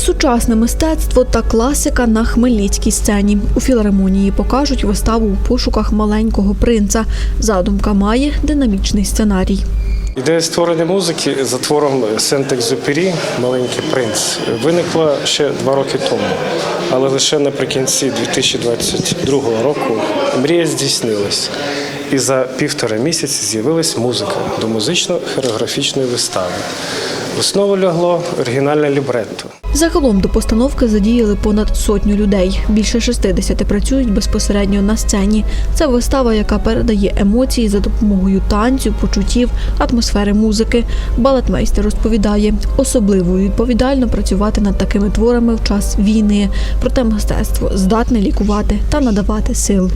Сучасне мистецтво та класика на хмельницькій сцені. У філармонії покажуть виставу у пошуках маленького принца. Задумка має динамічний сценарій. Ідея створення музики за твором Сент-Екзюпері Маленький принц виникла ще два роки тому, але лише наприкінці 2022 року мрія здійснилась. І за півтора місяці з'явилась музика до музично-хореографічної вистави. В основу лягло оригінальне лібретто. Загалом до постановки задіяли понад сотню людей. Більше 60 працюють безпосередньо на сцені. Це вистава, яка передає емоції за допомогою танцю, почуттів, атмосфери музики. Балетмейстер розповідає, особливо відповідально працювати над такими творами в час війни. Проте мистецтво здатне лікувати та надавати сил.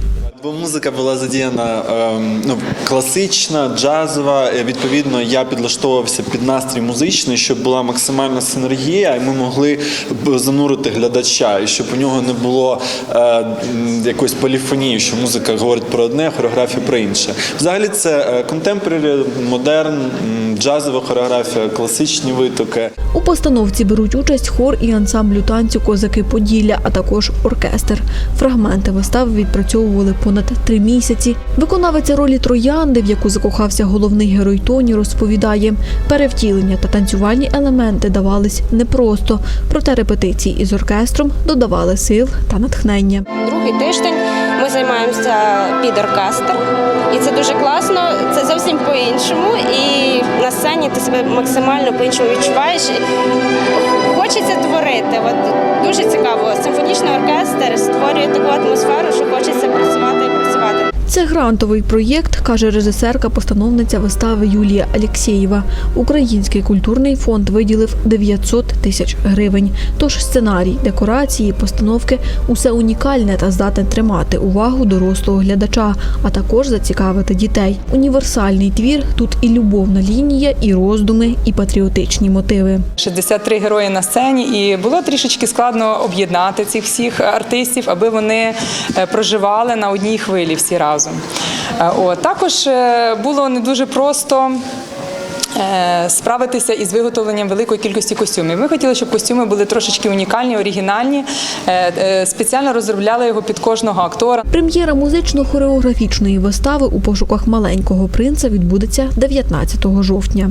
Бо музика була задіяна ем, ну, класична, джазова. Е, Відповідно, я підлаштовувався під настрій музичний, щоб була максимальна синергія, і ми могли занурити глядача, і щоб у нього не було е, якоїсь поліфонії, що музика говорить про одне, хореографія про інше. Взагалі, це контемпорарі, модерн, джазова хореографія, класичні витоки. У постановці беруть участь хор і ансамблю танцю Козаки Поділля, а також оркестр. Фрагменти вистави відпрацьовували понад три місяці. Виконавиця ролі троянди, в яку закохався головний герой Тоні, розповідає, перевтілення та танцювальні елементи давались непросто, проте репетиції із оркестром додавали сил та натхнення. Другий тиждень ми займаємося під оркестр, і це дуже класно. Це зовсім по-іншому. І на сцені ти себе максимально по-іншому відчуваєш. Хочеться творити. От дуже цікаво. Симфонічний оркестр створює таку атмосферу, що хочеться працювати. Це грантовий проєкт, каже режисерка-постановниця вистави Юлія Алєксєєва. Український культурний фонд виділив 900 тисяч гривень. Тож сценарій, декорації, постановки усе унікальне та здатне тримати увагу дорослого глядача, а також зацікавити дітей. Універсальний твір тут і любовна лінія, і роздуми, і патріотичні мотиви. 63 герої на сцені, і було трішечки складно об'єднати цих всіх артистів, аби вони е, проживали на одній хвилі всі разом. Е, От. Також е, було не дуже просто. е, Справитися із виготовленням великої кількості костюмів. Ми хотіли, щоб костюми були трошечки унікальні, оригінальні. Спеціально розробляли його під кожного актора. Прем'єра музично-хореографічної вистави у пошуках маленького принца відбудеться 19 жовтня.